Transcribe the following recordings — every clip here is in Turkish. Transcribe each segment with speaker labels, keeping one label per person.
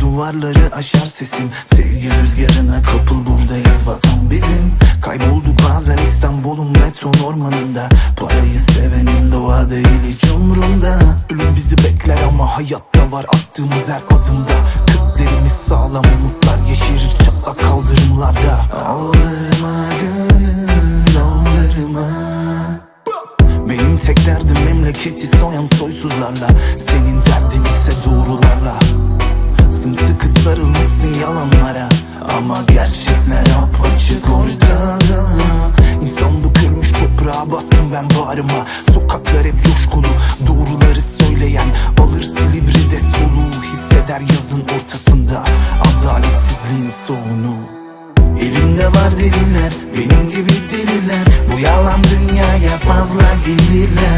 Speaker 1: duvarları aşar sesim. Sevgi rüzgarına kapıl buradayız vatan bizim. Kaybolduk bazen İstanbul'un beton ormanında. Parayı sevenin doğa değil hiç umrunda. Ölüm bizi bekler ama hayatta var attığımız her adımda. Köklerimiz sağlam umutlar yeşerir çatlak kaldırımlarda. Aldırma gönül aldırma benim tek derdim memleketi soyan soysuzlarla. Senin derdin ise doğrularla Sımsıkı sarılmışsın yalanlara. Ama gerçekler apaçık ortada. İnsan dökülmüş toprağa bastım ben bağrıma. Sokaklar hep coşkulu Doğruları söyleyen alır Silivri'de soluğu Hisseder yazın ortasında. Adaletsizliğin soğunu. Elimde var deliller Benim gibi deliler. Bu yalan dünyaya fazla gelirler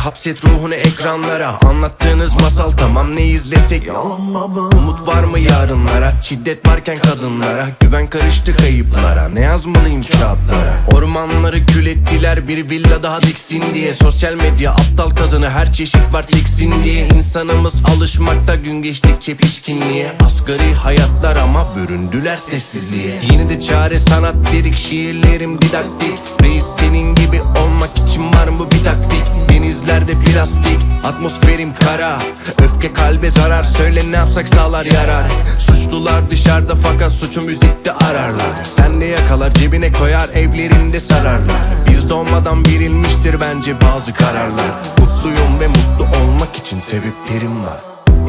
Speaker 2: sana Hapset ruhunu ekranlara. Anlattığınız masal tamam ne izlesek?
Speaker 1: Yalan baba.
Speaker 2: Umut var mı yarınlara? Şiddet varken kadınlara. Güven karıştı kayıplara. Ne yazmalıyım kağıtlara? Ormanları kül ettiler Bir villa daha diksin diye. Sosyal medya aptal kazanı Her çeşit var tiksin diye. İnsanımız alışmakta Gün geçtikçe pişkinliğe. Asgari hayatlar ama büründüler sessizliğe. Yine de çare sanat dedik Şiirlerim didaktik Reis senin gibi olmak için var mı bir taktik? Denizlerde plastik Atmosferim kara. Öfke kalbe zarar Söyle ne yapsak sağlar yarar. Suçlular dışarıda fakat suçu müzikte ararlar. Sen de yakalar cebine koyar evlerinde sararlar. Biz doğmadan verilmiştir bence bazı kararlar. Mutluyum ve mutlu olmak için sebeplerim var.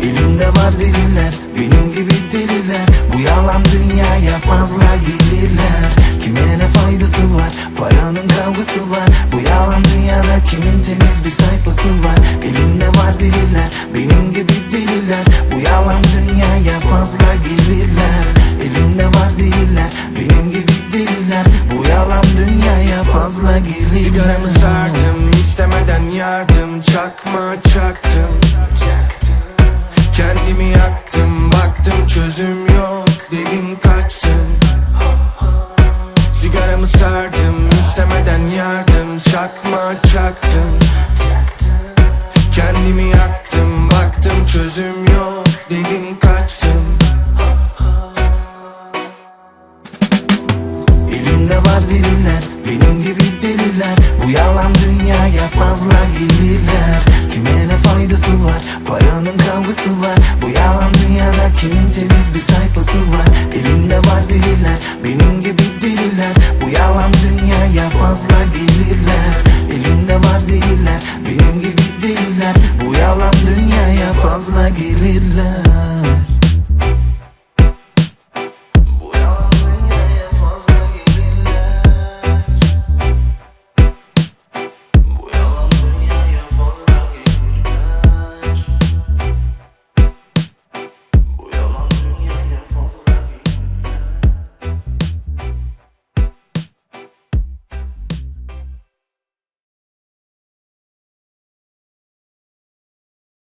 Speaker 1: Elimde var deliller Benim gibi deliler. Bu yalan dünyaya fazla gelirler. Kime Paranın kavgası var. Bu yalan dünyada kimin temiz bir sayfası var? Elimde var deliller Benim gibi deliler. Bu yalan dünyaya fazla gelirler. Elimde var deliller Benim gibi deliler. Bu yalan dünyaya fazla gelirler.
Speaker 2: Sigaramı sardım istemeden yardım. Çakma çaktım. Kendimi yaktım baktım çözüm yok. Dedim kaçtım. Sigaramı sardım
Speaker 1: Var deliller Benim gibi deliler. Bu yalan dünyaya fazla gelirler. Kime ne faydası var? Paranın kavgası var. Bu yalan dünyada kimin temiz bir sayfası var? Elimde var deliller Benim gibi deliler. Bu yalan dünyaya fazla gelirler. Elimde var deliller Benim gibi deliler. Bu yalan dünyaya